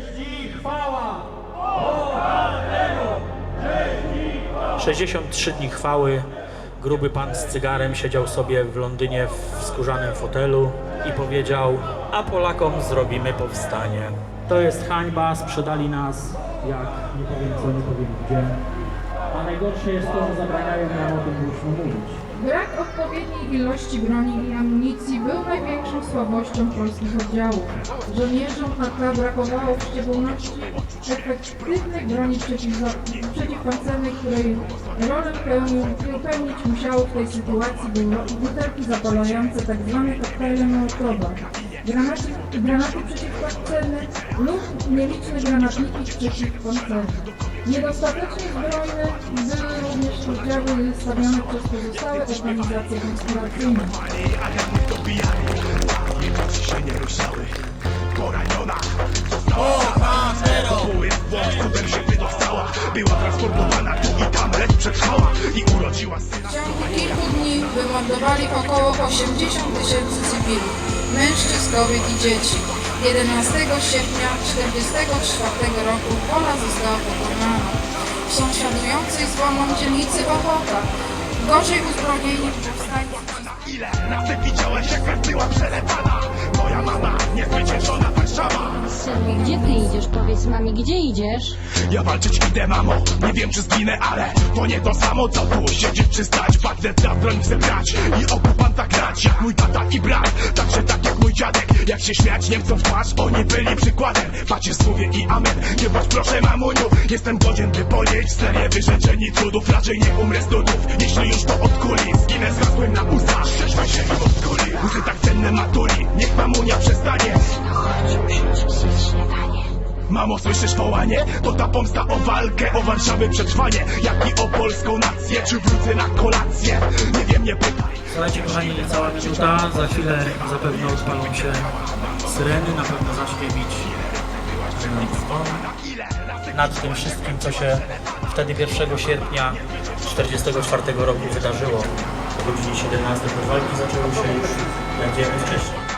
Cześć i chwała! Bohaterom! Cześć i chwała! 63 dni chwały. Gruby pan z cygarem siedział sobie w Londynie w skórzanym fotelu i powiedział: A Polakom zrobimy powstanie. To jest hańba, sprzedali nas jak nie powiem co, nie powiem gdzie. A najgorsze jest to, że zabraniają nam o tym głośno mówić. Brak odpowiedniej ilości broni i amunicji był największą słabością polskich oddziałów. Żołnierzom AK brakowało w szczególności efektywnych broni przeciwpancernych, której rolę pełnił, pełnić musiało w tej sytuacji były butelki zapalające, tzw. koktajle Mołotowa, granaty, granaty przeciwpancerne lub nieliczne granatniki przeciwpancerne. Niedostatecznie zbrojne były również oddziały stawiane przez pozostałe organizacje konspiracyjne. się nie ruszały Poraniona została wydostała Była transportowana tu i tam Lecz przetrwała i urodziła syna W ciągu kilku dni wymordowali około 80 tysięcy cywilów, mężczyzn, kobiet i dzieci. 11 sierpnia 1944 roku Pola została pokonana. W sąsiadującej z Wolną dzielnicy Ochota gorzej uzbrojeni powstańcy Ile widziałeś jak Sylwii, gdzie ty idziesz? Powiedz mamie, gdzie idziesz? Ja walczyć idę mamo. Nie wiem czy zginę, ale to nie to samo co tu Siedzieć czy stać, bagnet na broń chcę brać I okupanta grać jak mój tata i brat. Także tak jak mój dziadek Jak się śmiać Niemcom w twarz, oni byli przykładem Pacie słowie i amen. Nie bądź proszę mamuniu Jestem godzien by powiedzieć serię wyrzeczeń i cudów. Raczej nie umrę z nudów. Jeśli już to od kuli Zginę z hasłem na ustach. Przeżwaj się i od kuli Łzy tak cenne matuli Niech mamunia przestanie Mamo, słyszysz wołanie? To ta pomsta o walkę, o Warszawy przetrwanie Jak i o polską nację, czy wrócę na kolację? Nie wiem, nie pytaj Słuchajcie kochani, niecała minuta, za chwilę zapewne odpalą się syreny, na pewno zacznie bić e. Nad tym wszystkim, co się wtedy 1 sierpnia 1944 roku wydarzyło. O godzinie 17 te walki zaczęły się już, wiemy, wcześniej.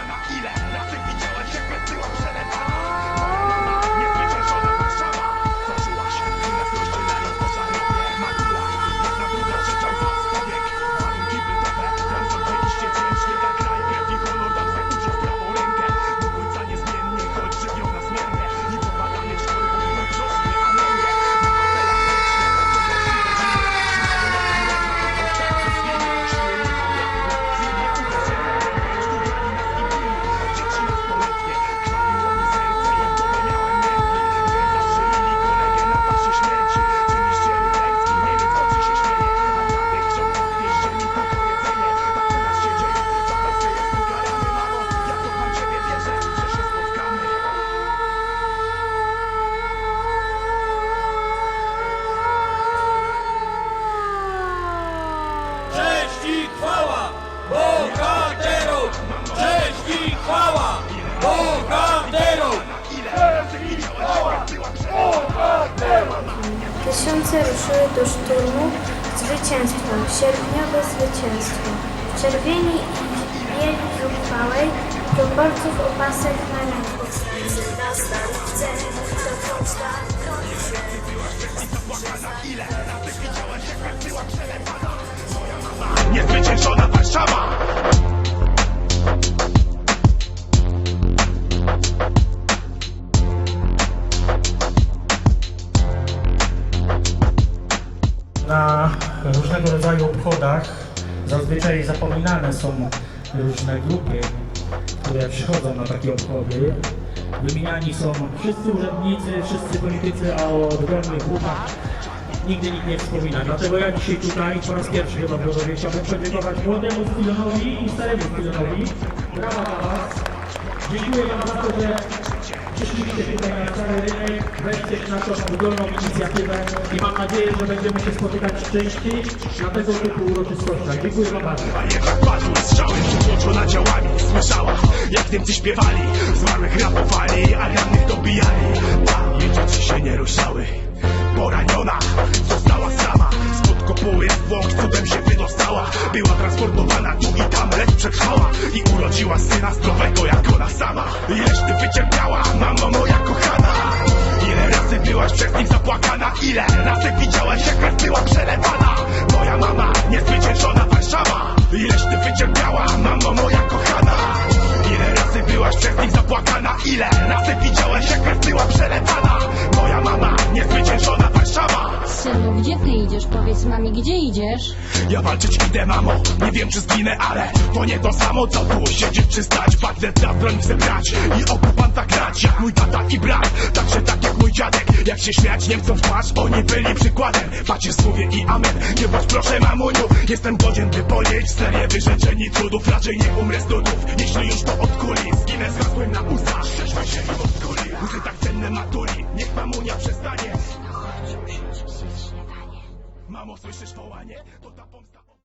Tysiące ruszyły do szturmu zwycięstwa, sierpniowe zwycięstwo. Czerwieni i bieli zuchwałej, proporców opasek na ręku. Różnego rodzaju obchodach zazwyczaj zapominane są różne grupy, które przychodzą na takie obchody. Wymieniani są wszyscy urzędnicy, wszyscy politycy, a o odgrodnych grupach nigdy nikt nie wspomina. Dlatego ja dzisiaj tutaj po raz pierwszy chyba w Rodowie chciałbym podziękować młodemu Stylonowi i staremu Stylonowi. Brawa dla Was. Dziękuję Wam za to, że przyszliście tutaj na rynek, wesprzeć naszą udolną inicjatywę i mam nadzieję, że będziemy się spotykać częściej na tego typu uroczystościach. Dziękuję Wam bardzo. Jak Niemcy śpiewali Zmarłych rapowali, a rannych dobijali przetrwała I urodziła syna zdrowego jak ona sama. Ileż ty wycierpiała, mamo moja kochana. Ile razy byłaś przez nim zapłakana Ile razy widziałaś jak krew była przelewana. Moja mama, niezwyciężona Warszawa. Gdzie ty idziesz? Powiedz mami, gdzie idziesz? ja walczyć idę, mamo. Nie wiem czy zginę, ale to nie to samo co tu Siedzieć czy stać, bagnet na broń chcę brać I okupanta grać, jak mój tata i brat. Także tak jak mój dziadek Jak się śmiać nie chcą w twarz, oni byli przykładem. Pacierz słowie i amen. Nie bądź proszę mamuniu. Jestem godzien by ponieść serię wyrzeczeń i cudów. Raczej nie umrę z nudów. Jeśli już to od Mamo, słyszę wołanie? To ta pomsta.